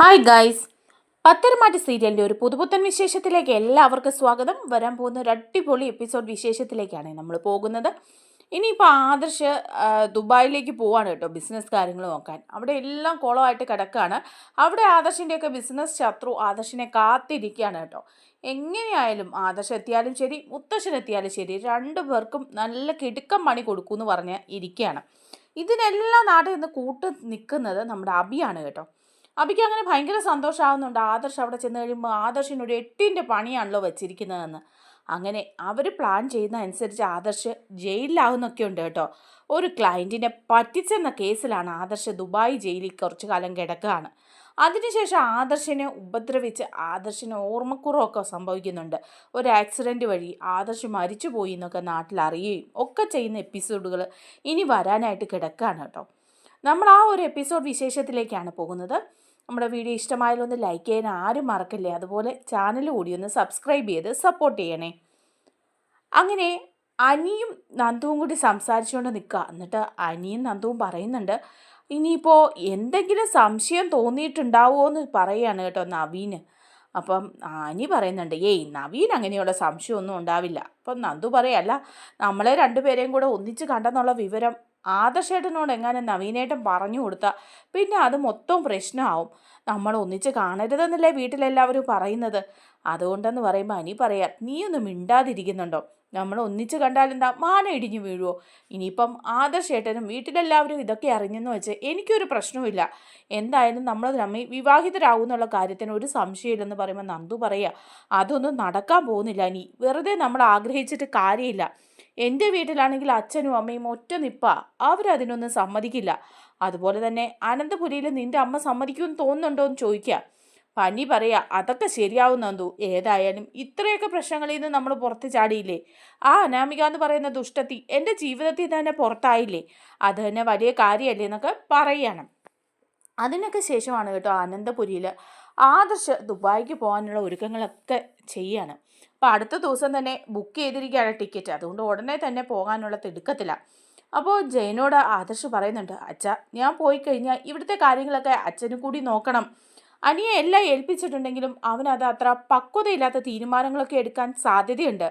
Hi guys Patharamattu സീരിയലിന്റെ ഒരു പുതുപുത്തൻ വിശേഷത്തിലേക്ക് എല്ലാവർക്കും സ്വാഗതം. വരാൻ പോകുന്ന ഒരു അടിപൊളി എപ്പിസോഡ് വിശേഷത്തിലേക്കാണ് നമ്മൾ പോകുന്നത്. ഇനിയിപ്പോൾ ആദർശ് ദുബായിലേക്ക് പോവാണ് കേട്ടോ ബിസിനസ് കാര്യങ്ങൾ നോക്കാൻ. അവിടെ എല്ലാം കുളമായിട്ട് കിടക്കുകയാണ് അവിടെ ആദർശിന്റെയൊക്കെ ബിസിനസ് ശത്രു ആദർശിനെ കാത്തിരിക്കുകയാണ് കേട്ടോ. എങ്ങനെയായാലും ആദർശ് എത്തിയാലും ശരി മുത്തശ്ശൻ എത്തിയാലും ശരി രണ്ടു പേർക്കും നല്ല കിടുക്കം പണി കൊടുക്കുമെന്ന് പറഞ്ഞ് ഇരിക്കുകയാണ്. ഇതിനെല്ലാം നാട്ടിൽ നിന്ന് കൂട്ട് നിൽക്കുന്നത് നമ്മുടെ അബിയാണ് കേട്ടോ. അബിക്ക് അങ്ങനെ ഭയങ്കര സന്തോഷമാകുന്നുണ്ട് ആദർശ് അവിടെ ചെന്ന് കഴിയുമ്പോൾ ആദർശിനൊരു എട്ടിന്റെ പണിയാണല്ലോ വെച്ചിരിക്കുന്നതെന്ന്. അങ്ങനെ അവർ പ്ലാൻ ചെയ്യുന്ന അനുസരിച്ച് ആദർശ് ജയിലിലാവുന്നൊക്കെ ഉണ്ട് കേട്ടോ. ഒരു ക്ലയന്റിനെ പറ്റിച്ചെന്ന കേസിലാണ് ആദർശ് ദുബായ് ജയിലിൽ കുറച്ചു കാലം കിടക്കുകയാണ്. അതിനുശേഷം ആദർശിനെ ഉപദ്രവിച്ച് ആദർശിന് ഓർമ്മക്കുറവൊക്കെ സംഭവിക്കുന്നുണ്ട്. ഒരു ആക്സിഡന്റ് വഴി ആദർശ് മരിച്ചുപോയി എന്നൊക്കെ നാട്ടിൽ അറിയുകയും ഒക്കെ ചെയ്യുന്ന എപ്പിസോഡുകൾ ഇനി വരാനായിട്ട് കിടക്കുകയാണ് കേട്ടോ. നമ്മൾ ആ ഒരു എപ്പിസോഡ് വിശേഷത്തിലേക്കാണ് പോകുന്നത്. നമ്മുടെ വീഡിയോ ഇഷ്ടമായാലും ഒന്ന് ലൈക്ക് ചെയ്യാൻ ആരും മറക്കല്ലേ? അതുപോലെ ചാനൽ കൂടി ഒന്ന് സബ്സ്ക്രൈബ് ചെയ്ത് സപ്പോർട്ട് ചെയ്യണേ. അങ്ങനെ അനിയും നന്ദുവും കൂടി സംസാരിച്ചുകൊണ്ട് നിൽക്കുക. എന്നിട്ട് അനിയും നന്ദുവും പറയുന്നുണ്ട് ഇനിയിപ്പോൾ എന്തെങ്കിലും സംശയം തോന്നിയിട്ടുണ്ടാവുമോ എന്ന് പറയുകയാണ് കേട്ടോ നവീന്. അപ്പം അനി പറയുന്നുണ്ട് ഏയ് നവീൻ അങ്ങനെയുള്ള സംശയമൊന്നും ഉണ്ടാവില്ല. അപ്പം നന്ദു പറയല്ല നമ്മളെ രണ്ടുപേരെയും കൂടെ ഒന്നിച്ച് കണ്ടെന്നുള്ള വിവരം ആദർശേട്ടനോട് എങ്ങാനും നവീനേട്ടൻ പറഞ്ഞു കൊടുത്താൽ പിന്നെ അത് മൊത്തം പ്രശ്നമാവും നമ്മൾ ഒന്നിച്ച് കാണരുതെന്നല്ലേ വീട്ടിലെല്ലാവരും പറയുന്നത്. അതുകൊണ്ടെന്ന് പറയുമ്പോൾ അനി പറയാം നീയൊന്നും മിണ്ടാതിരിക്കുന്നുണ്ടോ? നമ്മൾ ഒന്നിച്ച് കണ്ടാലെന്താ? മാന ഇടിഞ്ഞു വീഴുവോ? ഇനിയിപ്പം ആദർശേട്ടനും വീട്ടിലെല്ലാവരും ഇതൊക്കെ അറിഞ്ഞെന്ന് വെച്ച് എനിക്കൊരു പ്രശ്നവുമില്ല. എന്തായാലും നമ്മൾ തമ്മിൽ വിവാഹിതരാകും എന്നുള്ള കാര്യത്തിന് ഒരു സംശയമില്ലെന്ന് പറയുമ്പോൾ നന്ദു പറയുക അതൊന്നും നടക്കാൻ പോകുന്നില്ല ഇനി വെറുതെ നമ്മൾ ആഗ്രഹിച്ചിട്ട് കാര്യമില്ല. എന്റെ വീട്ടിലാണെങ്കിൽ അച്ഛനും അമ്മയും ഒറ്റ നിപ്പാ. അവരതിനൊന്നും സമ്മതിക്കില്ല. അതുപോലെ തന്നെ അനന്തപുരിയിൽ നിന്റെ അമ്മ സമ്മതിക്കുമെന്ന് തോന്നുന്നുണ്ടോ എന്ന് ചോദിക്കുക പനി പറയാ അതൊക്കെ ശരിയാവും നന്ദു. ഏതായാലും ഇത്രയൊക്കെ പ്രശ്നങ്ങളിൽ നിന്ന് നമ്മൾ പുറത്ത് ചാടിയില്ലേ? ആ അനാമിക എന്ന് പറയുന്ന ദുഷ്ടത്തി എന്റെ ജീവിതത്തിൽ തന്നെ പുറത്തായില്ലേ? അത് തന്നെ വലിയ കാര്യമല്ലേ എന്നൊക്കെ പറയണം. അതിനൊക്കെ ശേഷമാണ് കേട്ടോ അനന്തപുരിയിൽ ആദർശ് ദുബായിക്ക് പോകാനുള്ള ഒരുക്കങ്ങളൊക്കെ ചെയ്യാണ്. അപ്പോൾ അടുത്ത ദിവസം തന്നെ ബുക്ക് ചെയ്തിരിക്കുകയാണ് ടിക്കറ്റ് അതുകൊണ്ട് ഉടനെ തന്നെ പോകാനുള്ള തിടുക്കത്തിലാണ് അപ്പോൾ ജയനോട് ആദർശ് പറയുന്നുണ്ട് അച്ഛ ഞാൻ പോയി കഴിഞ്ഞാൽ ഇവിടുത്തെ കാര്യങ്ങളൊക്കെ അച്ഛനും കൂടി നോക്കണം. അനിയെ എല്ലാം ഏൽപ്പിച്ചിട്ടുണ്ടെങ്കിലും അവനത് അത്ര പക്വതയില്ലാത്ത തീരുമാനങ്ങളൊക്കെ എടുക്കാൻ സാധ്യതയുണ്ട്.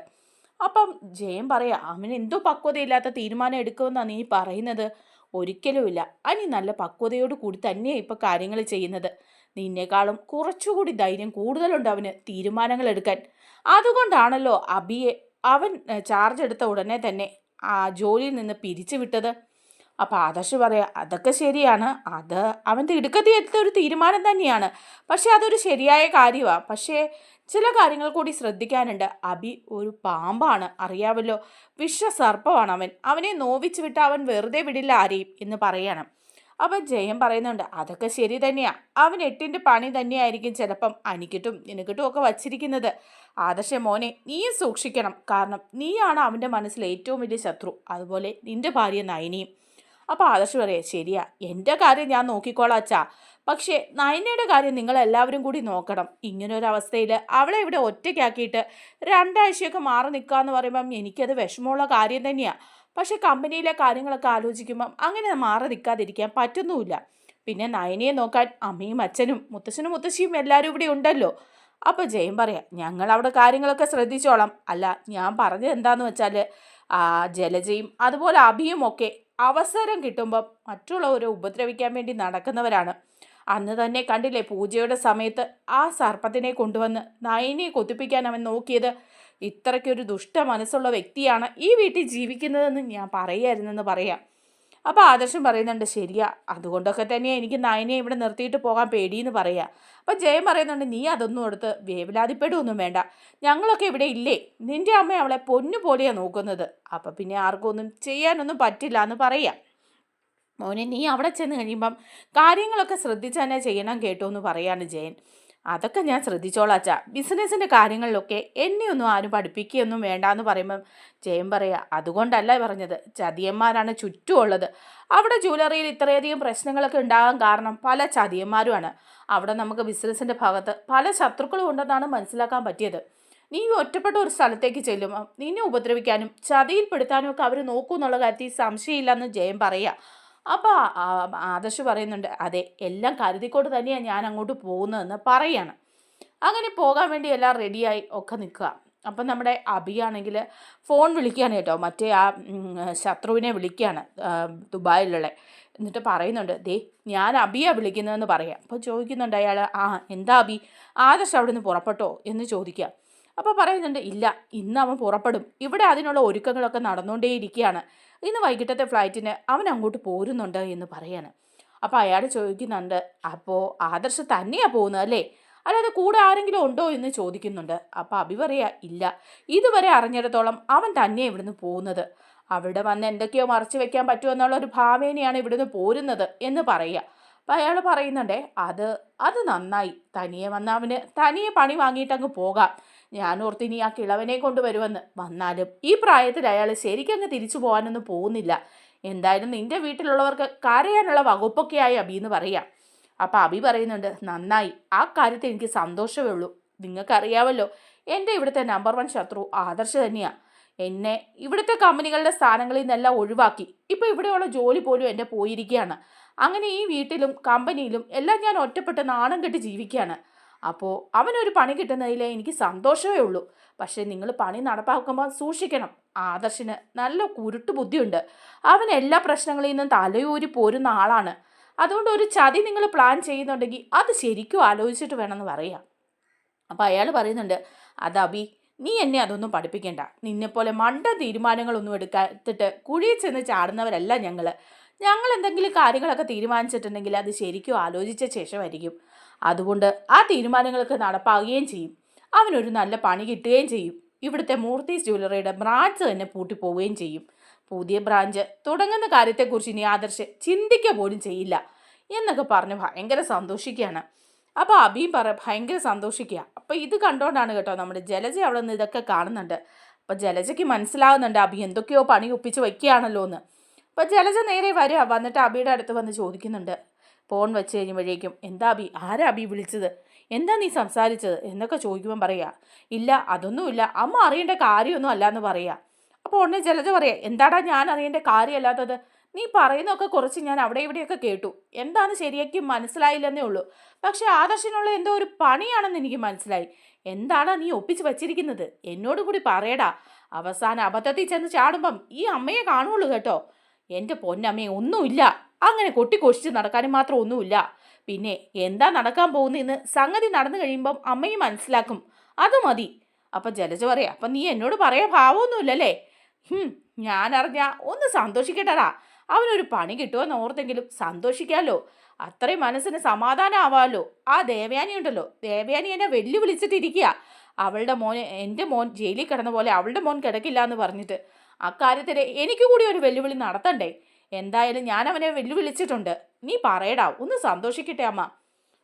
അപ്പം ജയൻ പറയാ അവൻ എന്തോ പക്വതയില്ലാത്ത തീരുമാനം എടുക്കുമെന്നാണ് നീ പറയുന്നത്? ഒരിക്കലുമില്ല അനി നല്ല പക്വതയോട് കൂടി തന്നെയാണ് ഇപ്പോൾ കാര്യങ്ങൾ ചെയ്യുന്നത്. നിന്നേക്കാളും കുറച്ചുകൂടി ധൈര്യം കൂടുതലുണ്ട് അവന് തീരുമാനങ്ങൾ എടുക്കാൻ. അതുകൊണ്ടാണല്ലോ അബിയെ അവൻ ചാർജ് എടുത്ത ഉടനെ തന്നെ ആ ജോലിയിൽ നിന്ന് പിരിച്ചു വിട്ടത്. അപ്പോൾ ആദർശ് പറയാ അതൊക്കെ ശരിയാണ്. അത് അവന്റെ ഇടുക്കത്തി എടുത്ത ഒരു തീരുമാനം തന്നെയാണ്. പക്ഷേ അതൊരു ശരിയായ കാര്യമാണ് പക്ഷേ ചില കാര്യങ്ങൾ കൂടി ശ്രദ്ധിക്കാനുണ്ട്. അബി ഒരു പാമ്പാണ്. അറിയാമല്ലോ വിശ്വസർപ്പമാണ് അവൻ. അവനെ നോവിച്ച് വിട്ട് അവൻ വെറുതെ വിടില്ല ആരെയും എന്ന് പറയണം. അപ്പം ജയം പറയുന്നുണ്ട് അതൊക്കെ ശരി തന്നെയാ. അവൻ എട്ടിന്റെ പണി തന്നെയായിരിക്കും ചിലപ്പം അനിക്കിട്ടും നിനക്കിട്ടും ഒക്കെ വച്ചിരിക്കുന്നത്. ആദർശ മോനെ നീയും സൂക്ഷിക്കണം. കാരണം നീയാണ് അവന്റെ മനസ്സിലെ ഏറ്റവും വലിയ ശത്രു. അതുപോലെ നിന്റെ ഭാര്യ നയനിയും. അപ്പോൾ ആദർശ് പറയാം ശരിയാ. എന്റെ കാര്യം ഞാൻ നോക്കിക്കോളാം അച്ഛാ. പക്ഷേ നയനയുടെ കാര്യം നിങ്ങൾ എല്ലാവരും കൂടി നോക്കണം. ഇങ്ങനൊരു അവസ്ഥയിൽ അവളെ ഇവിടെ ഒറ്റയ്ക്കാക്കിയിട്ട് രണ്ടാഴ്ചയൊക്കെ മാറി നിൽക്കുക എന്ന് പറയുമ്പം എനിക്കത് വിഷമമുള്ള കാര്യം തന്നെയാണ് പക്ഷേ കമ്പനിയിലെ കാര്യങ്ങളൊക്കെ ആലോചിക്കുമ്പം അങ്ങനെ മാറി നിൽക്കാതിരിക്കാൻ പറ്റുന്നുമില്ല. പിന്നെ നയനിയെ നോക്കാൻ അമ്മയും അച്ഛനും മുത്തശ്ശനും മുത്തശ്ശിയും എല്ലാവരും ഇവിടെ ഉണ്ടല്ലോ. അപ്പോൾ ജയം പറയാം ഞങ്ങൾ അവിടെ കാര്യങ്ങളൊക്കെ ശ്രദ്ധിച്ചോളാം. അല്ല ഞാൻ പറഞ്ഞത് എന്താന്ന് വെച്ചാൽ ജലജയും അതുപോലെ അഭിയും ഒക്കെ അവസരം കിട്ടുമ്പം മറ്റുള്ളവരെ ഉപദ്രവിക്കാൻ വേണ്ടി നടക്കുന്നവരാണ്. അന്ന് തന്നെ കണ്ടില്ലേ പൂജയുടെ സമയത്ത് ആ സർപ്പത്തിനെ കൊണ്ടുവന്ന് നയനിയെ കൊത്തിപ്പിക്കാൻ അവൻ നോക്കിയത്? ഇത്രയ്ക്കൊരു ദുഷ്ട മനസ്സുള്ള വ്യക്തിയാണ് ഈ വീട്ടിൽ ജീവിക്കുന്നതെന്ന് ഞാൻ പറയായിരുന്നെന്ന് പറയാം. അപ്പോൾ ആദർശം പറയുന്നുണ്ട് ശരിയാ അതുകൊണ്ടൊക്കെ തന്നെ എനിക്ക് നയനെ ഇവിടെ നിർത്തിയിട്ട് പോകാൻ പേടിയെന്ന് പറയാം. അപ്പോൾ ജയം പറയുന്നുണ്ട് നീ അതൊന്നും എടുത്ത് വേവലാതിപ്പെടുകയൊന്നും വേണ്ട. ഞങ്ങളൊക്കെ ഇവിടെ ഇല്ലേ? നിന്റെ അമ്മ അവളെ പൊന്നു പോലെയാണ് നോക്കുന്നത്. അപ്പോൾ പിന്നെ ആർക്കും ഒന്നും ചെയ്യാനൊന്നും പറ്റില്ല എന്ന് പറയാം. മോനെ നീ അവിടെ ചെന്ന് കഴിയുമ്പം കാര്യങ്ങളൊക്കെ ശ്രദ്ധിച്ച് തന്നെ ചെയ്യണം കേട്ടോ എന്ന് പറയാണ് ജയൻ. അതൊക്കെ ഞാൻ ശ്രദ്ധിച്ചോളാം അച്ഛാ. ബിസിനസ്സിന്റെ കാര്യങ്ങളിലൊക്കെ എന്നെയൊന്നും ആരും പഠിപ്പിക്കുകയൊന്നും വേണ്ട എന്ന് പറയുമ്പം ജയം പറയുക അതുകൊണ്ടല്ല പറഞ്ഞത്. ചതിയന്മാരാണ് ചുറ്റുമുള്ളത്. അവിടെ ജ്വല്ലറിയിൽ ഇത്രയധികം പ്രശ്നങ്ങളൊക്കെ ഉണ്ടാകാൻ കാരണം പല ചതിയന്മാരുമാണ്. അവിടെ നമുക്ക് ബിസിനസ്സിന്റെ ഭാഗത്ത് പല ശത്രുക്കളും ഉണ്ടെന്നാണ് മനസ്സിലാക്കാൻ പറ്റിയത്. നീ ഒറ്റപ്പെട്ട ഒരു സ്ഥലത്തേക്ക് ചെല്ലുമ്പോൾ നിന്നെ ഉപദ്രവിക്കാനും ചതിയിൽപ്പെടുത്താനും ഒക്കെ അവർ നോക്കൂ എന്നുള്ള കാര്യത്തിൽ സംശയമില്ലെന്ന് ജയം പറയാ. അപ്പോൾ ആദർശ് പറയുന്നുണ്ട് അതെ എല്ലാം കരുതിക്കൊണ്ട് തന്നെയാണ് ഞാൻ അങ്ങോട്ട് പോകുന്നതെന്ന് പറയാണ്. അങ്ങനെ പോകാൻ വേണ്ടി എല്ലാം റെഡിയായി ഒക്കെ നിൽക്കുക. അപ്പം നമ്മുടെ അബിയാണെങ്കിൽ ഫോൺ വിളിക്കുകയാണ് കേട്ടോ മറ്റേ ആ ശത്രുവിനെ വിളിക്കുകയാണ് ദുബായിലുള്ള. എന്നിട്ട് പറയുന്നുണ്ട് ദേ ഞാൻ അബിയാണ് വിളിക്കുന്നതെന്ന് പറയാം. അപ്പോൾ ചോദിക്കുന്നുണ്ട് അയാൾ ആ എന്താ അബി? ആദർശ് അവിടെ നിന്ന് പുറപ്പെട്ടോ? എന്ന് ചോദിക്കുക. അപ്പോൾ പറയുന്നുണ്ട് ഇല്ല ഇന്ന് അവൻ പുറപ്പെടും. ഇവിടെ അതിനുള്ള ഒരുക്കങ്ങളൊക്കെ നടന്നുകൊണ്ടേയിരിക്കുകയാണ് ഇന്ന് വൈകിട്ടത്തെ ഫ്ലൈറ്റിന് അവൻ അങ്ങോട്ട് പോരുന്നുണ്ട് എന്ന് പറയാണ്. അപ്പോൾ അയാൾ ചോദിക്കുന്നുണ്ട് അപ്പോൾ ആദർശ് തന്നെയാണ് പോകുന്നത് അല്ലേ? അല്ലാതെ കൂടെ ആരെങ്കിലും ഉണ്ടോ എന്ന് ചോദിക്കുന്നുണ്ട്. അപ്പോൾ അഭി പറയാ ഇല്ല. ഇതുവരെ അറിഞ്ഞിടത്തോളം അവൻ തന്നെ ഇവിടുന്ന് പോകുന്നത്. അവിടെ വന്ന് എന്തൊക്കെയോ മറച്ചു വെക്കാൻ പറ്റുമെന്നുള്ള ഒരു ഭാവേനയാണ് ഇവിടുന്ന് പോരുന്നത് എന്ന് പറയുക അപ്പം അയാൾ പറയുന്നുണ്ടേ അത് അത് നന്നായി. തനിയെ വന്ന അവന് തനിയെ പണി വാങ്ങിയിട്ട് അങ്ങ് പോകാം. ഞാൻ ഓർത്തിനി ആ കിളവനെ കൊണ്ടുവരുമെന്ന്. വന്നാലും ഈ പ്രായത്തിൽ അയാൾ ശരിക്കങ്ങ് തിരിച്ചു പോകാനൊന്നും പോകുന്നില്ല. എന്തായാലും നിന്റെ വീട്ടിലുള്ളവർക്ക് കരയാനുള്ള വകുപ്പൊക്കെയായി അബി എന്ന് പറയാം. അപ്പോൾ അബി പറയുന്നുണ്ട് നന്നായി. ആ കാര്യത്തിൽ എനിക്ക് സന്തോഷമേ ഉള്ളൂ. നിങ്ങൾക്കറിയാമല്ലോ എന്റെ ഇവിടുത്തെ നമ്പർ വൺ ശത്രു ആദർശ് തന്നെയാണ് എന്നെ ഇവിടുത്തെ കമ്പനികളുടെ സ്ഥാനങ്ങളിൽ നിന്നെല്ലാം ഒഴിവാക്കി. ഇപ്പോൾ ഇവിടെയുള്ള ജോലി പോലും എന്റെ പോയിരിക്കുകയാണ്. അങ്ങനെ ഈ വീട്ടിലും കമ്പനിയിലും എല്ലാം ഞാൻ ഒറ്റപ്പെട്ട് നാണം കെട്ട് ജീവിക്കുകയാണ്. അപ്പോൾ അവനൊരു പണി കിട്ടുന്നതിലേ എനിക്ക് സന്തോഷമേ ഉള്ളൂ. പക്ഷേ നിങ്ങൾ പണി നടപ്പാക്കുമ്പോൾ സൂക്ഷിക്കണം. ആദർശിന് നല്ല കുരുട്ടു ബുദ്ധിയുണ്ട്. അവൻ എല്ലാ പ്രശ്നങ്ങളിൽ നിന്നും തലയൂരി പോരുന്ന ആളാണ്. അതുകൊണ്ട് ഒരു ചതി നിങ്ങൾ പ്ലാൻ ചെയ്യുന്നുണ്ടെങ്കിൽ അത് ശരിക്കും ആലോചിച്ചിട്ട് വേണമെന്ന് പറയാം. അപ്പോൾ അയാൾ പറയുന്നുണ്ട് അതബി നീ എന്നെ അതൊന്നും പഠിപ്പിക്കേണ്ട. നിന്നെപ്പോലെ മണ്ട തീരുമാനങ്ങളൊന്നും എടുക്കാത്തിട്ട് കുഴിയിൽ ചെന്ന് ചാടുന്നവരല്ല ഞങ്ങൾ ഞങ്ങൾ എന്തെങ്കിലും കാര്യങ്ങളൊക്കെ തീരുമാനിച്ചിട്ടുണ്ടെങ്കിൽ അത് ശരിക്കും ആലോചിച്ച ശേഷമായിരിക്കും. അതുകൊണ്ട് ആ തീരുമാനങ്ങൾക്ക് നടപ്പാകുകയും ചെയ്യും. അവനൊരു നല്ല പണി കിട്ടുകയും ചെയ്യും. ഇവിടുത്തെ മൂർത്തീസ് ജ്വല്ലറിയുടെ ബ്രാഞ്ച് തന്നെ പൂട്ടിപ്പോവുകയും ചെയ്യും. പുതിയ ബ്രാഞ്ച് തുടങ്ങുന്ന കാര്യത്തെക്കുറിച്ച് ഇനി ആദർശ് ചിന്തിക്കുക പോലും ചെയ്യില്ല എന്നൊക്കെ പറഞ്ഞ് ഭയങ്കര സന്തോഷിക്കുകയാണ്. അപ്പോൾ അബിയും പറ ഭയങ്കര സന്തോഷിക്കുക. അപ്പോൾ ഇത് കണ്ടുകൊണ്ടാണ് കേട്ടോ നമ്മുടെ ജലജ അവിടെ നിന്ന് ഇതൊക്കെ കാണുന്നുണ്ട്. അപ്പോൾ ജലജയ്ക്ക് മനസ്സിലാവുന്നുണ്ട് അബി എന്തൊക്കെയോ പണി ഒപ്പിച്ച് വയ്ക്കുകയാണല്ലോ എന്ന് അപ്പോൾ ജലജ നേരെ വരിക വന്നിട്ട് അബിയുടെ അടുത്ത് വന്ന് ചോദിക്കുന്നുണ്ട്. ഫോൺ വെച്ച് കഴിയുമ്പോഴേക്കും എന്താ അബി ആരാ അബി വിളിച്ചത്? എന്താ നീ സംസാരിച്ചത്? എന്നൊക്കെ ചോദിക്കുമ്പോൾ പറയാ ഇല്ല അതൊന്നുമില്ല. അമ്മ അറിയേണ്ട കാര്യമൊന്നും അല്ല എന്ന് പറയാ. അപ്പോൾ ഉടനെ ജലജ പറയാ എന്താടാ ഞാൻ അറിയേണ്ട കാര്യമല്ലാത്തത്? നീ പറയുന്നൊക്കെ കുറച്ച് ഞാൻ അവിടെ ഇവിടെയൊക്കെ കേട്ടു. എന്താണ് ശരിയാക്കി മനസ്സിലായില്ലെന്നേ ഉള്ളൂ. പക്ഷെ ആദർശനുള്ള എന്തോ ഒരു പണിയാണെന്ന് എനിക്ക് മനസ്സിലായി. എന്താണ് നീ ഒപ്പിച്ച് വച്ചിരിക്കുന്നത്? എന്നോട് കൂടി പറയടാ. അവസാന അബദ്ധത്തിൽ ചെന്ന് ചാടുമ്പം ഈ അമ്മയെ കാണുള്ളൂ കേട്ടോ. എന്റെ പൊന്നമ്മയെ ഒന്നുമില്ല. അങ്ങനെ കൊട്ടിക്കോഷിച്ച് നടക്കാനും മാത്രം ഒന്നുമില്ല. പിന്നെ എന്താ നടക്കാൻ പോകുന്നതെന്ന് സംഗതി നടന്നു കഴിയുമ്പം അമ്മയും മനസ്സിലാക്കും. അത് മതി. അപ്പം ജലജ പറയാം അപ്പം നീ എന്നോട് പറയാൻ ഭാവമൊന്നുമില്ലല്ലേ? ഞാൻ അറിഞ്ഞ ഒന്ന് സന്തോഷിക്കട്ടടാ. അവനൊരു പണി കിട്ടുമെന്ന് ഓർത്തെങ്കിലും സന്തോഷിക്കാമല്ലോ അത്രയും മനസ്സിന് സമാധാനമാവാമല്ലോ ആ ദേവയാനി ഉണ്ടല്ലോ. ദേവയാനി എന്നെ വെല്ലുവിളിച്ചിട്ടിരിക്കുക അവളുടെ മോൻ എന്റെ മോൻ ജയിലിൽ കിടന്ന പോലെ അവളുടെ മോൻ കിടക്കില്ല എന്ന് പറഞ്ഞിട്ട്. അക്കാര്യത്തിൽ എനിക്ക് കൂടി ഒരു വെല്ലുവിളി നടത്തണ്ടേ? എന്തായാലും ഞാൻ അവനെ വെല്ലുവിളിച്ചിട്ടുണ്ട്. നീ പറയടാ ഒന്ന് സന്തോഷിക്കട്ടെ അമ്മ.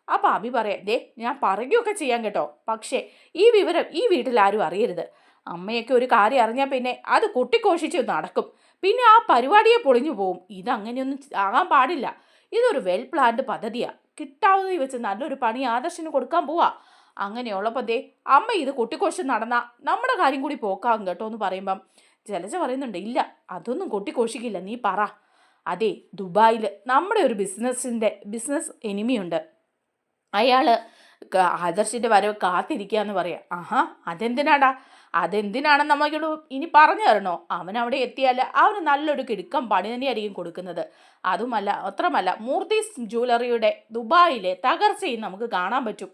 അപ്പം അഭി പറയാം ദേ ഞാൻ പറയുകയൊക്കെ ചെയ്യാൻ കേട്ടോ. പക്ഷേ ഈ വിവരം ഈ വീട്ടിൽ ആരും അറിയരുത്. അമ്മയൊക്കെ ഒരു കാര്യം അറിഞ്ഞാൽ പിന്നെ അത് കൊട്ടിക്കോഷിച്ച് നടക്കും. പിന്നെ ആ പരിപാടിയെ പൊളിഞ്ഞു പോവും. ഇതങ്ങനെയൊന്നും ആകാൻ പാടില്ല. ഇതൊരു വെൽ പ്ലാൻഡ് പദ്ധതിയാണ് കിട്ടാവുന്ന വെച്ച് നല്ലൊരു പണി ആദർശന് കൊടുക്കാൻ പോവാ. അങ്ങനെയുള്ളപ്പോൾ ദേ അമ്മ ഇത് കൊട്ടിക്കൊഴിച്ച് നടന്ന നമ്മുടെ കാര്യം കൂടി പോക്കാകും കേട്ടോ എന്ന് പറയുമ്പം ജലജ പറയുന്നുണ്ട് ഇല്ല അതൊന്നും കുട്ടിക്കോശിക്കില്ല നീ പറ. അതെ ദുബായിൽ നമ്മുടെ ഒരു ബിസിനസ്സിന്റെ ബിസിനസ് എനിമിയുണ്ട്. അയാൾ ആദർശിന്റെ വരവ് കാത്തിരിക്കുക എന്ന് പറയാം. ആഹാ അതെന്തിനാടാ? അതെന്തിനാണെന്ന് നമ്മളോട് ഇനി പറഞ്ഞു തരണോ? അവൻ അവിടെ എത്തിയാൽ അവന് നല്ലൊരു കിടുക്കം പണി തന്നെയായിരിക്കും കൊടുക്കുന്നത്. അതുമല്ല അത്രമല്ല മൂർത്തീസ് ജ്വല്ലറിയുടെ ദുബായിലെ തകർച്ചയും നമുക്ക് കാണാൻ പറ്റും.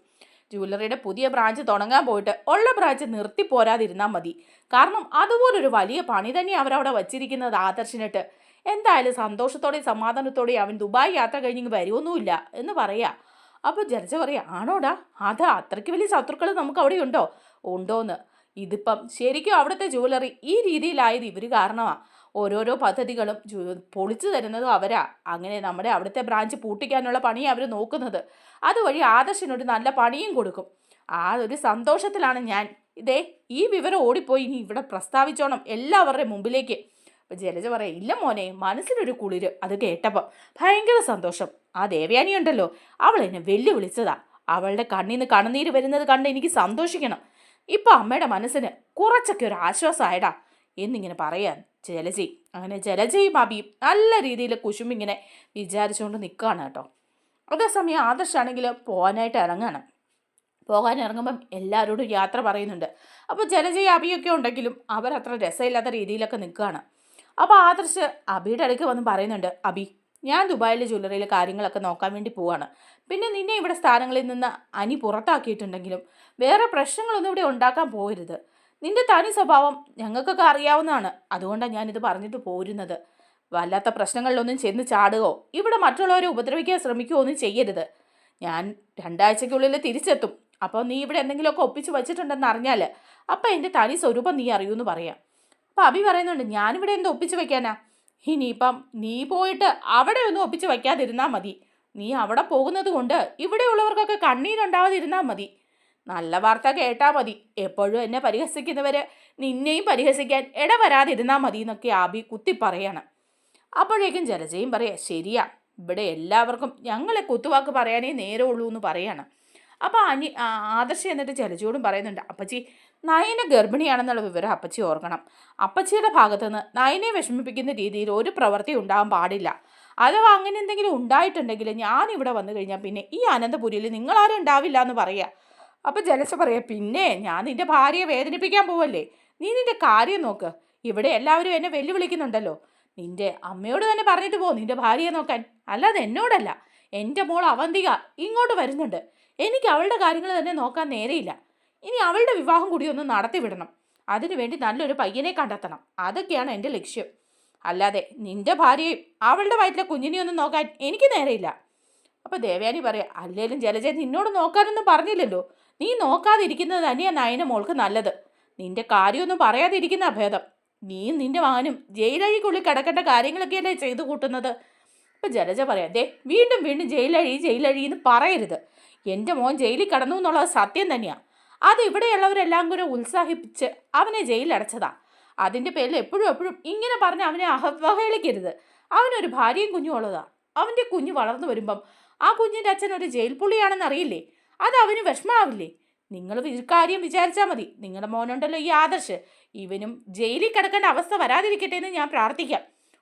ജ്വല്ലറിയുടെ പുതിയ ബ്രാഞ്ച് തുടങ്ങാൻ പോയിട്ട് ഉള്ള ബ്രാഞ്ച് നിർത്തി പോരാതിരുന്നാൽ മതി. കാരണം അതുപോലൊരു വലിയ പണി തന്നെ അവരവിടെ വച്ചിരിക്കുന്നത് ആദർശിനിട്ട്. എന്തായാലും സന്തോഷത്തോടെയും സമാധാനത്തോടെയും അവൻ ദുബായ് യാത്ര കഴിഞ്ഞ് വരുമൊന്നുമില്ല എന്ന് പറയാ. അപ്പോൾ ജലജ പറയാ ആണോടാ അതാ അത്രയ്ക്ക് വലിയ ശത്രുക്കൾ നമുക്ക് അവിടെ ഉണ്ടോ? ഉണ്ടോന്ന്. ഇതിപ്പം ശരിക്കും അവിടുത്തെ ജുവലറി ഈ രീതിയിലായത് ഇവർ കാരണമാണ് ഓരോരോ പദ്ധതികളും പൊളിച്ചു തരുന്നതും അവരാ. അങ്ങനെ നമ്മുടെ അവിടുത്തെ ബ്രാഞ്ച് പൂട്ടിക്കാനുള്ള പണി അവർ നോക്കുന്നത്. അതുവഴി ആദർശനൊരു നല്ല പണിയും കൊടുക്കും. ആ ഒരു സന്തോഷത്തിലാണ് ഞാൻ. ഇതേ ഈ വിവരം ഓടിപ്പോയി. ഇനി ഇവിടെ പ്രസ്താവിച്ചോണം എല്ലാവരുടെയും മുമ്പിലേക്ക്. അപ്പം ജലജ പറയാം ഇല്ല മോനെ മനസ്സിനൊരു കുളിര്. അത് കേട്ടപ്പം ഭയങ്കര സന്തോഷം. ആ ദേവയാനി ഉണ്ടല്ലോ അവൾ എന്നെ വെല്ലുവിളിച്ചതാ. അവളുടെ കണ്ണിൽ നിന്ന് കണ്ണുനീര് വരുന്നത് കണ്ട് എനിക്ക് സന്തോഷിക്കണം. ഇപ്പം അമ്മയുടെ മനസ്സിന് കുറച്ചൊക്കെ ഒരു ആശ്വാസമായടാ എന്നിങ്ങനെ പറയാൻ. ജലജയും അങ്ങനെ ജലജയും അബിയും നല്ല രീതിയിൽ കുശുമ്പിങ്ങനെ വിചാരിച്ചുകൊണ്ട് നിൽക്കുകയാണ് കേട്ടോ. അതേസമയം ആദർശാണെങ്കിൽ പോകാനായിട്ട് ഇറങ്ങാണ്. പോകാൻ ഇറങ്ങുമ്പം എല്ലാവരോടും യാത്ര പറയുന്നുണ്ട്. അപ്പോൾ ജലജയ അബിയൊക്കെ ഉണ്ടെങ്കിലും അവരത്ര രസമില്ലാത്ത രീതിയിലൊക്കെ നിൽക്കുകയാണ് അപ്പോൾ ആദർശ് അബിയുടെ അടുക്ക് വന്ന് പറയുന്നുണ്ട് അബി ഞാൻ ദുബായിലെ ജ്വല്ലറിയിലെ കാര്യങ്ങളൊക്കെ നോക്കാൻ വേണ്ടി പോവാണ്. പിന്നെ നിന്നെ ഇവിടെ സ്ഥാനങ്ങളിൽ നിന്ന് അനി പുറത്താക്കിയിട്ടുണ്ടെങ്കിലും വേറെ പ്രശ്നങ്ങളൊന്നും ഇവിടെ ഉണ്ടാക്കാൻ പോകരുത് നിന്റെ തനി സ്വഭാവം ഞങ്ങൾക്കൊക്കെ അറിയാവുന്നതാണ്. അതുകൊണ്ടാണ് ഞാനിത് പറഞ്ഞിട്ട് പോരുന്നത്. വല്ലാത്ത പ്രശ്നങ്ങളിലൊന്നും ചെന്ന് ചാടുകയോ ഇവിടെ മറ്റുള്ളവരെ ഉപദ്രവിക്കാൻ ശ്രമിക്കുകയോ ഒന്നും ചെയ്യരുത്. ഞാൻ രണ്ടാഴ്ചയ്ക്കുള്ളിൽ തിരിച്ചെത്തും. അപ്പോൾ നീ ഇവിടെ എന്തെങ്കിലുമൊക്കെ ഒപ്പിച്ച് വച്ചിട്ടുണ്ടെന്ന് അറിഞ്ഞാൽ അപ്പം എന്റെ തനി സ്വരൂപം നീ അറിയൂ എന്ന് പറയാം. അപ്പം അഭി പറയുന്നുണ്ട് ഞാനിവിടെ എന്ത് ഒപ്പിച്ച് വെക്കാനാ? ഇനിയിപ്പം നീ പോയിട്ട് അവിടെ ഒന്നും ഒപ്പിച്ച് വയ്ക്കാതിരുന്നാൽ മതി. നീ അവിടെ പോകുന്നത് കൊണ്ട് ഇവിടെയുള്ളവർക്കൊക്കെ കണ്ണീരുണ്ടാവാതിരുന്നാൽ മതി. നല്ല വാർത്ത കേട്ടാൽ മതി. എപ്പോഴും എന്നെ പരിഹസിക്കുന്നവർ നിന്നെയും പരിഹസിക്കാൻ ഇടവരാതിരുന്നാൽ മതി എന്നൊക്കെ ആബി കുത്തി പറയാണ്. അപ്പോഴേക്കും ജലജയും പറയാം ശരിയാ ഇവിടെ എല്ലാവർക്കും ഞങ്ങളെ കുത്തുവാക്ക് പറയാനേ നേരമുള്ളൂ എന്ന് പറയാണ്. അപ്പോൾ അനി ആദർശി എന്നിട്ട് ജലജയോടും പറയുന്നുണ്ട് അപ്പച്ചി നയന ഗർഭിണിയാണെന്നുള്ള വിവരം അപ്പച്ചി ഓർക്കണം. അപ്പച്ചിയുടെ ഭാഗത്തുനിന്ന് നയനെ വിഷമിപ്പിക്കുന്ന രീതിയിൽ ഒരു പ്രവൃത്തി ഉണ്ടാകാൻ പാടില്ല. അഥവാ അങ്ങനെ എന്തെങ്കിലും ഉണ്ടായിട്ടുണ്ടെങ്കിൽ ഞാൻ ഇവിടെ വന്നു കഴിഞ്ഞാൽ പിന്നെ ഈ അനന്തപുരിയിൽ നിങ്ങളാരും ഉണ്ടാവില്ല എന്ന് പറയുക അപ്പോൾ ജലസ പറയുക പിന്നെ ഞാൻ നിന്റെ ഭാര്യയെ വേദനിപ്പിക്കാൻ പോവല്ലേ? നീ നിന്റെ കാര്യം നോക്ക്. ഇവിടെ എല്ലാവരും എന്നെ വെല്ലുവിളിക്കുന്നുണ്ടല്ലോ. നിന്റെ അമ്മയോട് തന്നെ പറഞ്ഞിട്ട് പോ നിന്റെ ഭാര്യയെ നോക്കാൻ. അല്ലാതെ എന്നോടല്ല. എന്റെ മോൾ അവന്തിക ഇങ്ങോട്ട് വരുന്നുണ്ട്. എനിക്ക് അവളുടെ കാര്യങ്ങൾ തന്നെ നോക്കാൻ നേരെയില്ല. ഇനി അവളുടെ വിവാഹം കൂടി ഒന്ന് നടത്തിവിടണം അതിനുവേണ്ടി നല്ലൊരു പയ്യനെ കണ്ടെത്തണം. അതൊക്കെയാണ് എന്റെ ലക്ഷ്യം. അല്ലാതെ നിന്റെ ഭാര്യയും അവളുടെ വയറ്റിലെ കുഞ്ഞിനെയൊന്നും നോക്കാൻ എനിക്ക് നേരെയില്ല. അപ്പോൾ ദേവയാനി പറയാം അല്ലേലും ജലജ നിന്നോട് നോക്കാനൊന്നും പറഞ്ഞില്ലല്ലോ. നീ നോക്കാതിരിക്കുന്നത് തന്നെയാണ് നയന മോൾക്ക് നല്ലത്. നിന്റെ കാര്യമൊന്നും പറയാതിരിക്കുന്ന അഭേദം നീയും നിന്റെ മകനും ജയിലഴിക്കുള്ളിൽ കിടക്കേണ്ട കാര്യങ്ങളൊക്കെയല്ലേ ചെയ്തു കൂട്ടുന്നത്? ഇപ്പം ജലജ പറയാം ദേ വീണ്ടും വീണ്ടും ജയിലഴി ജയിലഴി എന്ന് പറയരുത്. എന്റെ മോൻ ജയിലിൽ കടന്നു എന്നുള്ളത് സത്യം തന്നെയാണ് അത് ഇവിടെയുള്ളവരെല്ലാം കൂടെ ഉത്സാഹിപ്പിച്ച് അവനെ ജയിലടച്ചതാ അതിന്റെ പേരിൽ എപ്പോഴും എപ്പോഴും ഇങ്ങനെ പറഞ്ഞ് അവനെ അവഹേളിക്കരുത്. അവനൊരു ഭാര്യയും കുഞ്ഞും ഉള്ളതാ അവന്റെ കുഞ്ഞ് വളർന്നു വരുമ്പം ആ കുഞ്ഞിന്റെ അച്ഛൻ ഒരു ജയിൽ പുള്ളിയാണെന്ന് അറിയില്ലേ? അത് അവന് വിഷമാവില്ലേ? നിങ്ങൾ കാര്യം വിചാരിച്ചാൽ മതി. നിങ്ങളുടെ മോനുണ്ടല്ലോ ഈ ആദർശ്. ഇവനും ജയിലിൽ കിടക്കേണ്ട അവസ്ഥ വരാതിരിക്കട്ടെ എന്ന് ഞാൻ പ്രാർത്ഥിക്കാം.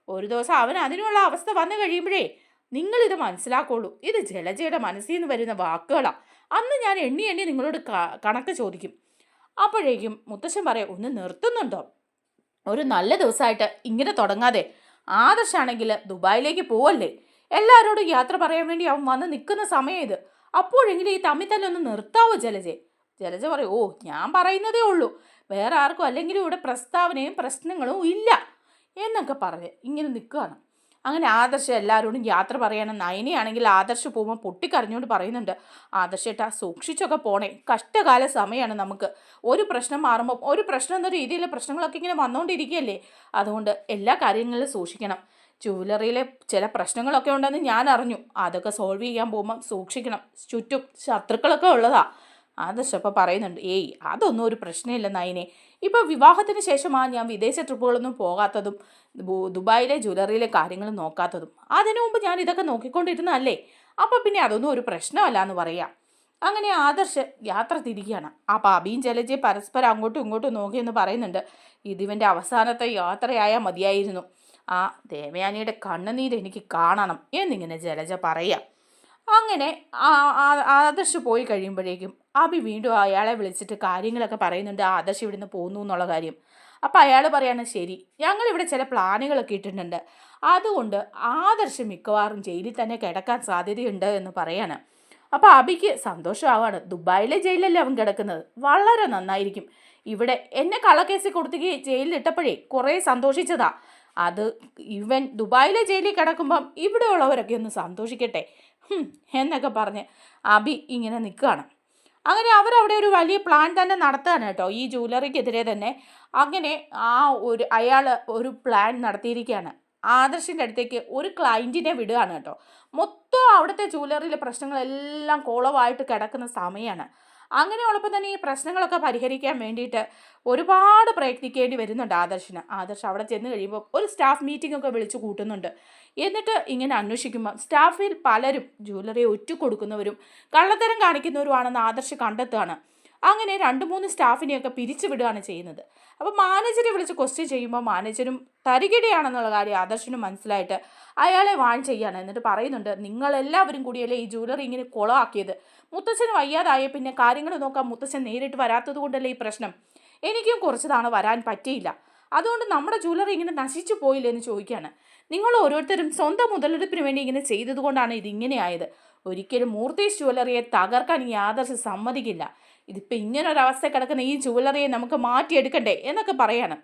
ഒരു ദിവസം അവൻ അതിനുള്ള അവസ്ഥ വന്നു കഴിയുമ്പോഴേ നിങ്ങളിത് മനസ്സിലാക്കുള്ളൂ ഇത് ജലജയുടെ മനസ്സിൽ നിന്ന് വരുന്ന വാക്കുകളാണ് അന്ന് ഞാൻ എണ്ണി എണ്ണി നിങ്ങളോട് കണക്ക് ചോദിക്കും. അപ്പോഴേക്കും മുത്തശ്ശൻ പറയാം ഒന്ന് നിർത്തുന്നുണ്ടോ? ഒരു നല്ല ദിവസമായിട്ട് ഇങ്ങനെ തുടങ്ങാതെ. ആദർശാണെങ്കിൽ ദുബായിലേക്ക് പോവല്ലേ? എല്ലാവരോടും യാത്ര പറയാൻ വേണ്ടി അവൻ വന്ന് നിൽക്കുന്ന സമയം ഇത്. അപ്പോഴെങ്കിലും ഈ തമ്മിൽ തന്നെ ഒന്ന് നിർത്താവോ ജലജെ? ജലജ പറയും ഓ ഞാൻ പറയുന്നതേ ഉള്ളൂ. വേറെ ആർക്കും അല്ലെങ്കിലും ഇവിടെ പ്രസ്താവനയും പ്രശ്നങ്ങളും ഇല്ല. എന്നൊക്കെ പറഞ്ഞ് ഇങ്ങനെ നിൽക്കുകയാണ്. അങ്ങനെ ആദർശ് എല്ലാവരോടും യാത്ര പറയാനും നയനയാണെങ്കിൽ ആദർശ് പോകുമ്പോൾ പൊട്ടിക്കരഞ്ഞുകൊണ്ട് പറയുന്നുണ്ട് ആദർശേട്ടാ സൂക്ഷിച്ചൊക്കെ പോണേ. കഷ്ടകാല സമയമാണ് നമുക്ക്. ഒരു പ്രശ്നം മാറുമ്പോൾ ഒരു പ്രശ്നം എന്ന രീതിയിലെ പ്രശ്നങ്ങളൊക്കെ ഇങ്ങനെ വന്നുകൊണ്ടിരിക്കുകയല്ലേ അതുകൊണ്ട് എല്ലാ കാര്യങ്ങളിലും സൂക്ഷിക്കണം. ജുവലറിയിലെ ചില പ്രശ്നങ്ങളൊക്കെ ഉണ്ടെന്ന് ഞാൻ അറിഞ്ഞു. അതൊക്കെ സോൾവ് ചെയ്യാൻ പോകുമ്പം സൂക്ഷിക്കണം. ചുറ്റും ശത്രുക്കളൊക്കെ ഉള്ളതാ. ആദർശപ്പം പറയുന്നുണ്ട് ഏയ് അതൊന്നും ഒരു പ്രശ്നമില്ല നയനെ ഇപ്പോൾ വിവാഹത്തിന് ശേഷമാണ് ഞാൻ വിദേശ ട്രിപ്പുകളൊന്നും പോകാത്തതും ദുബായിലെ ജ്വല്ലറിയിലെ കാര്യങ്ങൾ നോക്കാത്തതും. അതിനു മുമ്പ് ഞാൻ ഇതൊക്കെ നോക്കിക്കൊണ്ടിരുന്നതല്ലേ? അപ്പോൾ പിന്നെ അതൊന്നും ഒരു പ്രശ്നമല്ല എന്ന് പറയാം. അങ്ങനെ ആദർശ് യാത്ര തിരിക്കുകയാണ് അപ്പോൾ അബിയും ജലജയെ പരസ്പരം അങ്ങോട്ടും ഇങ്ങോട്ടും നോക്കിയെന്ന് പറയുന്നുണ്ട്. ഇതിവന്റെ അവസാനത്തെ യാത്രയായാൽ മതിയായിരുന്നു. ആ ദേവയാനിയുടെ കണ്ണുനീര് എനിക്ക് കാണണം എന്നിങ്ങനെ ജലജ പറയാം. അങ്ങനെ ആദർശ് പോയി കഴിയുമ്പോഴേക്കും അബി വീണ്ടും അയാളെ വിളിച്ചിട്ട് കാര്യങ്ങളൊക്കെ പറയുന്നുണ്ട് ആദർശ് ഇവിടുന്ന് പോകുന്നു എന്നുള്ള കാര്യം. അപ്പോൾ അയാൾ പറയാണ് ശരി ഞങ്ങളിവിടെ ചില പ്ലാനുകളൊക്കെ ഇട്ടിട്ടുണ്ട്. അതുകൊണ്ട് ആദർശ് മിക്കവാറും ജയിലിൽ തന്നെ കിടക്കാൻ സാധ്യതയുണ്ട് എന്ന് പറയാണ്. അപ്പോൾ അബിക്ക് സന്തോഷമാവാണ്. ദുബായിലെ ജയിലല്ലേ അവൻ കിടക്കുന്നത്? വളരെ നന്നായിരിക്കും. ഇവിടെ എന്നെ കള്ളക്കേസിൽ ജയിലിൽ ഇട്ടപ്പോഴേ കുറേ സന്തോഷിച്ചതാ. അത് ഇവൻ ദുബായിലെ ജയിലിൽ കിടക്കുമ്പം ഇവിടെ ഉള്ളവരൊക്കെ ഒന്ന് സന്തോഷിക്കട്ടെ. എന്നൊക്കെ പറഞ്ഞ് അബി ഇങ്ങനെ നിൽക്കുകയാണ്. അങ്ങനെ അവരവിടെ ഒരു വലിയ പ്ലാൻ തന്നെ നടത്തുകയാണ് കേട്ടോ. ഈ ജ്വല്ലറിക്കെതിരെ തന്നെ അങ്ങനെ ആ ഒരു അയാൾ ഒരു പ്ലാൻ നടത്തിയിരിക്കുകയാണ്. ആദർശിന്റെ അടുത്തേക്ക് ഒരു ക്ലയന്റിനെ വിടുകയാണ് കേട്ടോ. മൊത്തം അവിടുത്തെ ജ്വല്ലറിയിലെ പ്രശ്നങ്ങളെല്ലാം കോളവായിട്ട് കിടക്കുന്ന സമയമാണ്. അങ്ങനെയുള്ളപ്പോൾ തന്നെ ഈ പ്രശ്നങ്ങളൊക്കെ പരിഹരിക്കാൻ വേണ്ടിയിട്ട് ഒരുപാട് പ്രയത്നിക്കേണ്ടി വരുന്നുണ്ട് ആദർശിന്. ആദർശ് അവിടെ ചെന്ന് കഴിയുമ്പോൾ ഒരു സ്റ്റാഫ് മീറ്റിംഗ് ഒക്കെ വിളിച്ചു കൂട്ടുന്നുണ്ട്. എന്നിട്ട് ഇങ്ങനെ അന്വേഷിക്കുമ്പോൾ സ്റ്റാഫിൽ പലരും ജ്വല്ലറി ഒറ്റ കൊടുക്കുന്നവരും കള്ളത്തരം കാണിക്കുന്നവരുമാണെന്ന് ആദർശ് കണ്ടെത്തുകയാണ്. അങ്ങനെ രണ്ട് മൂന്ന് സ്റ്റാഫിനെയൊക്കെ പിരിച്ചു വിടുകയാണ് ചെയ്യുന്നത്. അപ്പോൾ മാനേജറെ വിളിച്ച് ക്വസ്റ്റ്യൻ ചെയ്യുമ്പോൾ മാനേജരും തരികിടയാണെന്നുള്ള കാര്യം ആദർശനും മനസ്സിലായിട്ട് അയാളെ വാൺ ചെയ്യാണ്. എന്നിട്ട് പറയുന്നുണ്ട് നിങ്ങളെല്ലാവരും കൂടിയല്ലേ ഈ ജ്വല്ലറി ഇങ്ങനെ കുളമാക്കിയത് മുത്തച്ഛന് വയ്യാതായ പിന്നെ കാര്യങ്ങൾ നോക്കാൻ മുത്തച്ഛൻ നേരിട്ട് വരാത്തത് കൊണ്ടല്ലേ ഈ പ്രശ്നം? എനിക്കും കുറച്ച് തവണ വരാൻ പറ്റിയില്ല. അതുകൊണ്ട് നമ്മുടെ ജ്വല്ലറി ഇങ്ങനെ നശിച്ചു പോയില്ലേ എന്ന് ചോദിക്കുകയാണ് നിങ്ങൾ ഓരോരുത്തരും സ്വന്തം മുതലെടുപ്പിന് വേണ്ടി ഇങ്ങനെ ചെയ്തതുകൊണ്ടാണ് ഇതിങ്ങനെയായത് ഒരിക്കലും മൂർത്തീസ് ജ്വല്ലറിയെ തകർക്കാൻ ഈ ആദർശം സമ്മതിക്കില്ല. ഇതിപ്പോൾ ഇങ്ങനൊരവസ്ഥ കിടക്കുന്ന ഈ ജുവല്ലറിയെ നമുക്ക് മാറ്റിയെടുക്കണ്ടേ എന്നൊക്കെ പറയാണ്.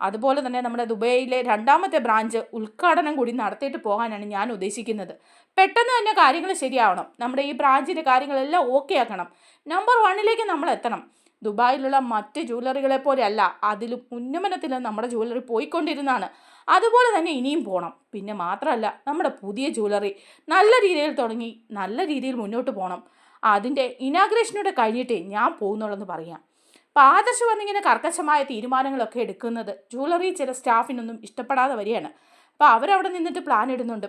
അതുപോലെ തന്നെ നമ്മുടെ ദുബൈയിലെ രണ്ടാമത്തെ ബ്രാഞ്ച് ഉദ്ഘാടനം കൂടി നടത്തിയിട്ട് പോകാനാണ് ഞാൻ ഉദ്ദേശിക്കുന്നത്. പെട്ടെന്ന് തന്നെ കാര്യങ്ങൾ ശരിയാവണം. നമ്മുടെ ഈ ബ്രാഞ്ചിന്റെ കാര്യങ്ങളെല്ലാം ഓക്കെ ആക്കണം. നമ്പർ വണ്ണിലേക്ക് നമ്മൾ എത്തണം. ദുബായിലുള്ള മറ്റ് ജ്വല്ലറികളെ പോലെയല്ല അതിലും ഉന്നമനത്തിൽ നമ്മുടെ ജ്വല്ലറി പോയിക്കൊണ്ടിരുന്നാണ് അതുപോലെ തന്നെ ഇനിയും പോകണം പിന്നെ മാത്രമല്ല നമ്മുടെ പുതിയ ജ്വല്ലറി നല്ല രീതിയിൽ തുടങ്ങി നല്ല രീതിയിൽ മുന്നോട്ട് പോകണം അതിന്റെ ഇനാഗ്രേഷനോടെ കഴിഞ്ഞിട്ടേ ഞാൻ പോകുന്നുള്ളെന്ന് പറയാം. അപ്പോൾ ആദർശ് വന്നിങ്ങനെ കർക്കശമായ തീരുമാനങ്ങളൊക്കെ എടുക്കുന്നത് ജ്വല്ലറി ചില സ്റ്റാഫിനൊന്നും ഇഷ്ടപ്പെടാതെ വരികയാണ്. അപ്പോൾ അവരവിടെ നിന്നിട്ട് പ്ലാൻ ഇടുന്നുണ്ട്.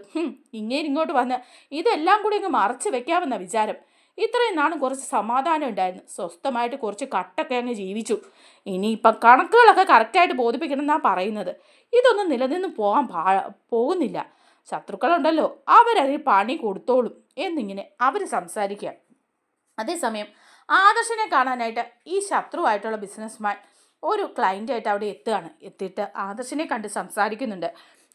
ഇങ്ങനെ ഇങ്ങോട്ട് വന്ന് ഇതെല്ലാം കൂടി അങ്ങ് മറച്ചു വെക്കാമെന്ന വിചാരം. ഇത്രയും നാളും കുറച്ച് സമാധാനം ഉണ്ടായിരുന്നു. സ്വസ്ഥമായിട്ട് കുറച്ച് കട്ടൊക്കെ അങ്ങ് ജീവിച്ചു. ഇനിയിപ്പം കണക്കുകളൊക്കെ കറക്റ്റായിട്ട് ബോധിപ്പിക്കണം എന്നാണ് പറയുന്നത്. ഇതൊന്നും നിലനിന്ന് പോകാൻ പാ പോകുന്നില്ല. ശത്രുക്കളുണ്ടല്ലോ. അവരതിന് പണി കൊടുത്തോളും എന്നിങ്ങനെ അവർ സംസാരിക്കുക അതേസമയം ആദർശനെ കാണാനായിട്ട് ഈ ശത്രുവായിട്ടുള്ള ബിസിനസ്മാൻ ഒരു ക്ലയന്റായിട്ട് അവിടെ എത്തുകയാണ്. എത്തിയിട്ട് ആദർശനെ കണ്ട് സംസാരിക്കുന്നുണ്ട്.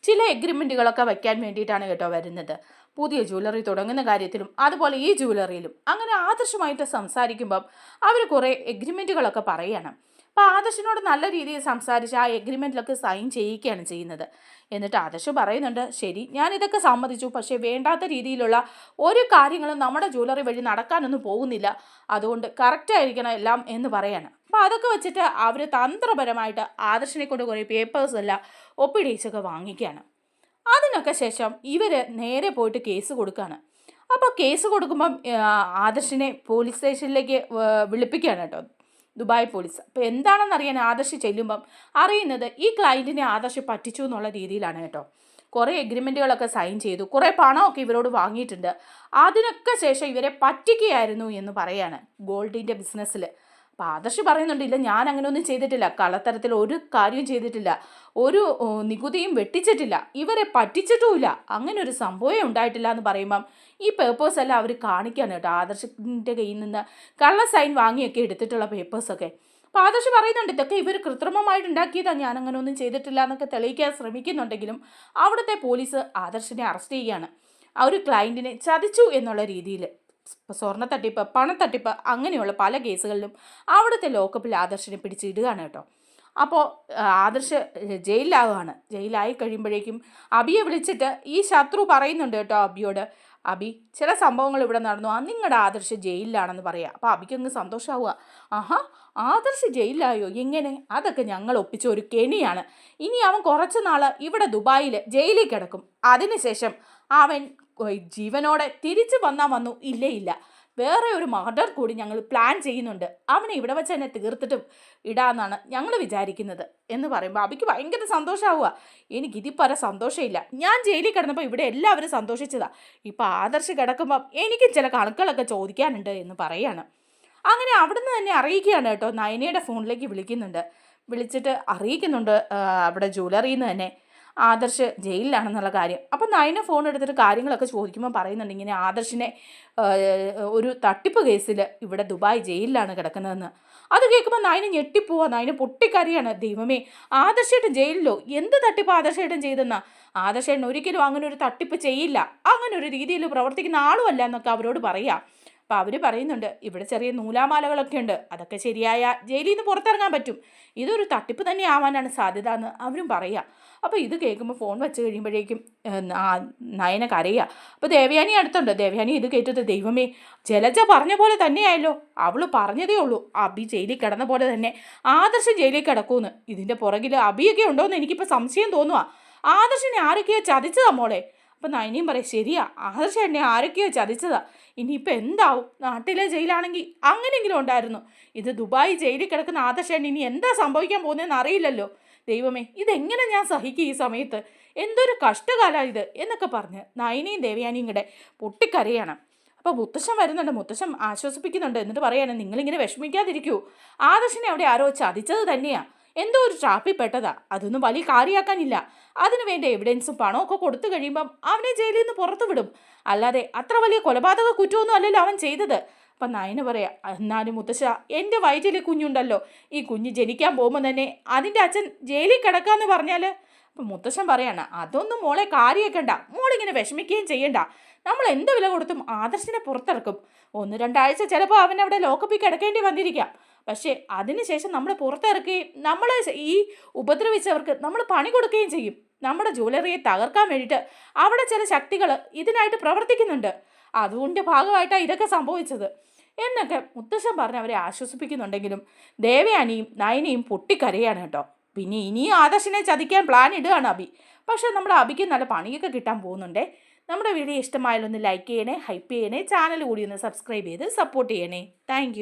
ചില എഗ്രിമെന്റുകളൊക്കെ വയ്ക്കാൻ വേണ്ടിയിട്ടാണ് കേട്ടോ വരുന്നത്. പുതിയ ജ്വല്ലറി തുടങ്ങുന്ന കാര്യത്തിലും അതുപോലെ ഈ ജ്വല്ലറിയിലും അങ്ങനെ ആദർശമായിട്ട് സംസാരിക്കുമ്പം അവർ കുറേ എഗ്രിമെന്റുകളൊക്കെ പറയുകയാണ് അപ്പോൾ ആദർശിനോട് നല്ല രീതിയിൽ സംസാരിച്ച് ആ എഗ്രിമെന്റിലൊക്കെ സൈൻ ചെയ്യിക്കുകയാണ് ചെയ്യുന്നത്. എന്നിട്ട് ആദർശ് പറയുന്നുണ്ട് ശരി ഞാൻ ഇതൊക്കെ സമ്മതിച്ചു. പക്ഷേ വേണ്ടാത്ത രീതിയിലുള്ള ഒരു കാര്യങ്ങളും നമ്മുടെ ജ്വല്ലറി വഴി നടക്കാനൊന്നും പോകുന്നില്ല. അതുകൊണ്ട് കറക്റ്റ് ആയിരിക്കണം എല്ലാം എന്ന് പറയാണ്. അപ്പോൾ അതൊക്കെ വെച്ചിട്ട് അവർ തന്ത്രപരമായിട്ട് ആദർശിനെ കൊണ്ട് കുറേ പേപ്പേഴ്സ് എല്ലാം ഒപ്പിടിച്ചൊക്കെ വാങ്ങിക്കുകയാണ്. അതിനൊക്കെ ശേഷം ഇവർ നേരെ പോയിട്ട് കേസ് കൊടുക്കുകയാണ്. അപ്പോൾ കേസ് കൊടുക്കുമ്പം ആദർശിനെ പോലീസ് സ്റ്റേഷനിലേക്ക് വിളിപ്പിക്കുകയാണ് കേട്ടോ. ദുബായ് പോലീസ് അപ്പോൾ എന്താണെന്ന് അറിയാൻ ആദർശ് ചെല്ലുമ്പം അറിയുന്നത് ഈ ക്ലയന്റിനെ ആദർശ് പറ്റിച്ചു എന്നുള്ള രീതിയിലാണ് കേട്ടോ. കുറേ എഗ്രിമെന്റുകളൊക്കെ സൈൻ ചെയ്തു. കുറേ പണമൊക്കെ ഇവരോട് വാങ്ങിയിട്ടുണ്ട്. അതിനൊക്കെ ശേഷം ഇവരെ പറ്റിക്കുകയായിരുന്നു എന്ന് പറയാണ് ഗോൾഡിന്റെ ബിസിനസ്സിൽ അപ്പോൾ ആദർശ് പറയുന്നുണ്ട് ഇല്ല ഞാൻ ചെയ്തിട്ടില്ല കള്ളത്തരത്തിൽ ഒരു കാര്യവും ചെയ്തിട്ടില്ല ഒരു നികുതിയും വെട്ടിച്ചിട്ടില്ല ഇവരെ പറ്റിച്ചിട്ടുമില്ല അങ്ങനെ ഒരു സംഭവമേ ഉണ്ടായിട്ടില്ല എന്ന് പറയുമ്പം ഈ പേപ്പേഴ്സ് എല്ലാം അവർ കാണിക്കുകയാണ് കേട്ടോ ആദർശിന്റെ കയ്യിൽ നിന്ന് കള്ള സൈൻ വാങ്ങിയൊക്കെ എടുത്തിട്ടുള്ള പേപ്പേഴ്സൊക്കെ അപ്പോൾ ആദർശ് പറയുന്നുണ്ട് ഇതൊക്കെ ഇവർ കൃത്രിമമായിട്ട് ഉണ്ടാക്കിയതാണ് ഞാൻ അങ്ങനെ ഒന്നും ചെയ്തിട്ടില്ല എന്നൊക്കെ തെളിയിക്കാൻ ശ്രമിക്കുന്നുണ്ടെങ്കിലും അവിടുത്തെ പോലീസ് ആദർശിനെ അറസ്റ്റ് ചെയ്യുകയാണ്. ആ ഒരു ക്ലയന്റിനെ ചതിച്ചു എന്നുള്ള രീതിയിൽ സ്വർണ തട്ടിപ്പ് പണത്തട്ടിപ്പ് അങ്ങനെയുള്ള പല കേസുകളിലും അവിടുത്തെ ലോക്കപ്പിൽ ആദർശിനെ പിടിച്ചിടുകയാണ് കേട്ടോ. അപ്പോൾ ആദർശ് ജയിലിലാവുകയാണ്. ജയിലായി കഴിയുമ്പോഴേക്കും അബിയെ വിളിച്ചിട്ട് ഈ ശത്രു പറയുന്നുണ്ട് കേട്ടോ അബിയോട്. അബി ചില സംഭവങ്ങൾ ഇവിടെ നടന്നു. ആ നിങ്ങളുടെ ആദർശ് ജയിലിലാണെന്ന് പറയാം. അപ്പോൾ അബിക്ക് അങ്ങ് സന്തോഷമാവുക ആഹാ ആദർശ് ജയിലിലായോ? എങ്ങനെ? അതൊക്കെ ഞങ്ങൾ ഒപ്പിച്ച ഒരു കെണിയാണ്. ഇനി അവൻ കുറച്ച് നാൾ ഇവിടെ ദുബായിൽ ജയിലിൽ കിടക്കും. അതിനുശേഷം അവൻ ജീവനോടെ തിരിച്ചു വന്നാൽ വന്നു. ഇല്ലേ ഇല്ല. വേറെ ഒരു മർഡർ കൂടി ഞങ്ങൾ പ്ലാൻ ചെയ്യുന്നുണ്ട്. അവനെ ഇവിടെ വെച്ച് തന്നെ തീർത്തിട്ടും ഇടാന്നാണ് ഞങ്ങൾ വിചാരിക്കുന്നത് എന്ന് പറയുമ്പോൾ അബിക്ക് ഭയങ്കര സന്തോഷമാവുക എനിക്ക് ഇതിപ്പറ സന്തോഷമില്ല. ഞാൻ ജയിലിൽ കിടന്നപ്പോൾ ഇവിടെ എല്ലാവരും സന്തോഷിച്ചതാ. ഇപ്പം ആദർശ് കിടക്കുമ്പോൾ എനിക്ക് ചില കണക്കുകളൊക്കെ ചോദിക്കാനുണ്ട് എന്ന് പറയാണ്. അങ്ങനെ അവിടുന്ന് തന്നെ അറിയിക്കുകയാണ് കേട്ടോ. നയനയുടെ ഫോണിലേക്ക് വിളിക്കുന്നുണ്ട്. വിളിച്ചിട്ട് അറിയിക്കുന്നുണ്ട് അവിടെ ജ്വല്ലറിയിൽ നിന്ന് തന്നെ. ആദർശ് ജയിലിലാണെന്നുള്ള കാര്യം. അപ്പം നയന ഫോൺ എടുത്തിട്ട് കാര്യങ്ങളൊക്കെ ചോദിക്കുമ്പോൾ പറയുന്നുണ്ട് ഇങ്ങനെ ആദർശിനെ ഒരു തട്ടിപ്പ് കേസിൽ ഇവിടെ ദുബായ് ജയിലിലാണ് കിടക്കുന്നതെന്ന്. അത് കേൾക്കുമ്പോൾ നയന ഞെട്ടിപ്പോവാ. നയന പൊട്ടിക്കറിയാണ് ദൈവമേ ആദർശേട്ടൻ ജയിലിലോ? എന്ത് തട്ടിപ്പ് ആദർശേട്ടൻ ചെയ്തെന്ന? ആദർശേട്ടൻ ഒരിക്കലും അങ്ങനെ ഒരു തട്ടിപ്പ് ചെയ്യില്ല. അങ്ങനെ ഒരു രീതിയിൽ പ്രവർത്തിക്കുന്ന ആളുമല്ല എന്നൊക്കെ അവരോട് പറയാം. അപ്പോൾ അവർ പറയുന്നുണ്ട് ഇവിടെ ചെറിയ നൂലാമാലകളൊക്കെ ഉണ്ട് അതൊക്കെ ശരിയായ ജയിലിൽ നിന്ന് പുറത്തിറങ്ങാൻ പറ്റും. ഇതൊരു തട്ടിപ്പ് തന്നെ ആവാനാണ് സാധ്യത എന്ന് അവരും പറയുക അപ്പോൾ ഇത് കേൾക്കുമ്പോൾ ഫോൺ വെച്ച് കഴിയുമ്പോഴേക്കും നയന കരയുക അപ്പോൾ ദേവയാനി അടുത്തുണ്ട്. ദേവയാനി ഇത് കേട്ടിട്ട് ദൈവമേ ജലജ പറഞ്ഞ പോലെ തന്നെയായല്ലോ. അവൾ പറഞ്ഞതേ ഉള്ളൂ. അബി ജയിലിൽ കിടന്ന പോലെ തന്നെ ആദർശം ജയിലിൽ കിടക്കുമെന്ന് ഇതിന്റെ പുറകിൽ അബിയൊക്കെ ഉണ്ടോയെന്ന് എനിക്കിപ്പോൾ സംശയം തോന്നുക ആദർശനെ ആരൊക്കെയാ ചതിച്ചതാ മോളെ. അപ്പം നയനിയും പറയും ശരിയാ ആദർശ എന്നെ ആരൊക്കെയോ ചതിച്ചതാ. ഇനിയിപ്പോൾ എന്താവും? നാട്ടിലെ ജയിലാണെങ്കിൽ അങ്ങനെയെങ്കിലും ഉണ്ടായിരുന്നു. ഇത് ദുബായ് ജയിലിൽ കിടക്കുന്ന ആദർശേട്ടൻ ഇനി എന്താ സംഭവിക്കാൻ പോകുന്നതെന്ന് അറിയില്ലല്ലോ. ദൈവമേ ഇതെങ്ങനെ ഞാൻ സഹിക്കും ഈ സമയത്ത്? എന്തൊരു കഷ്ടകാലമാണ് ഇത്? എന്നൊക്കെ പറഞ്ഞ് നയനിയും ദേവയാനിയും കൂടെ പൊട്ടിക്കരയാണ്. അപ്പോൾ മുത്തശ്ശൻ വരുന്നുണ്ട്. മുത്തശ്ശൻ ആശ്വസിപ്പിക്കുന്നുണ്ട്. എന്നിട്ട് പറയാണ് നിങ്ങളിങ്ങനെ വിഷമിക്കാതിരിക്കൂ. ആദർശനെ അവിടെ ആരോ ചതിച്ചത് തന്നെയാ. എന്തോ ഒരു ട്രാപ്പിൽ പെട്ടതാ. അതൊന്നും വലിയ കാര്യമാക്കാനില്ല അതിനു വേണ്ട എവിഡൻസും പണവും ഒക്കെ കൊടുത്തു കഴിയുമ്പം അവനെ ജയിലിൽ നിന്ന് പുറത്തു വിടും. അല്ലാതെ അത്ര വലിയ കൊലപാതക കുറ്റമൊന്നും അല്ലല്ലോ അവൻ ചെയ്തത്. അപ്പം നയന പറയാ എന്നാലും മുത്തശ്ശ എന്റെ വയറ്റിലെ കുഞ്ഞുണ്ടല്ലോ. ഈ കുഞ്ഞ് ജനിക്കാൻ പോകുമ്പോൾ തന്നെ അതിന്റെ അച്ഛൻ ജയിലിൽ കിടക്കാന്ന് പറഞ്ഞാൽ അപ്പം മുത്തശ്ശൻ പറയാണ് അതൊന്നും മോളെ കാര്യമാക്കണ്ട മോളിങ്ങനെ വിഷമിക്കുകയും ചെയ്യണ്ട. നമ്മൾ എന്ത് വില കൊടുത്തും ആദർശിനെ പുറത്തിറക്കും. ഒന്ന് രണ്ടാഴ്ച ചിലപ്പോൾ അവൻ അവിടെ ലോക്കപ്പിൽ കിടക്കേണ്ടി വന്നിരിക്കാം. പക്ഷേ അതിനുശേഷം നമ്മൾ പുറത്തിറക്കുകയും നമ്മൾ ഈ ഉപദ്രവിച്ചവർക്ക് നമ്മൾ പണി കൊടുക്കുകയും ചെയ്യും. നമ്മുടെ ജ്വല്ലറിയെ തകർക്കാൻ വേണ്ടിയിട്ട് അവിടെ ചില ശക്തികൾ ഇതിനായിട്ട് പ്രവർത്തിക്കുന്നുണ്ട്. അതുകൊണ്ട് ഭാഗമായിട്ടാണ് ഇതൊക്കെ സംഭവിച്ചത്. എന്നൊക്കെ മുത്തശ്ശൻ പറഞ്ഞ് അവരെ ആശ്വസിപ്പിക്കുന്നുണ്ടെങ്കിലും ദേവയാനിയും നയനയും പൊട്ടിക്കരയാണ് കേട്ടോ. പിന്നെ ഇനിയും ആദർശിനെ ചതിക്കാൻ പ്ലാൻ ഇടുകയാണ് അബി പക്ഷേ നമ്മുടെ അബിക്ക് നല്ല പണിയൊക്കെ കിട്ടാൻ പോകുന്നുണ്ടേ. നമ്മുടെ വീഡിയോ ഇഷ്ടമായാലൊന്ന് ലൈക്ക് ചെയ്യണേ ഹൈപ്പ് ചെയ്യണേ ചാനൽ കൂടി ഒന്ന് സബ്സ്ക്രൈബ് ചെയ്ത് സപ്പോർട്ട് ചെയ്യണേ. താങ്ക്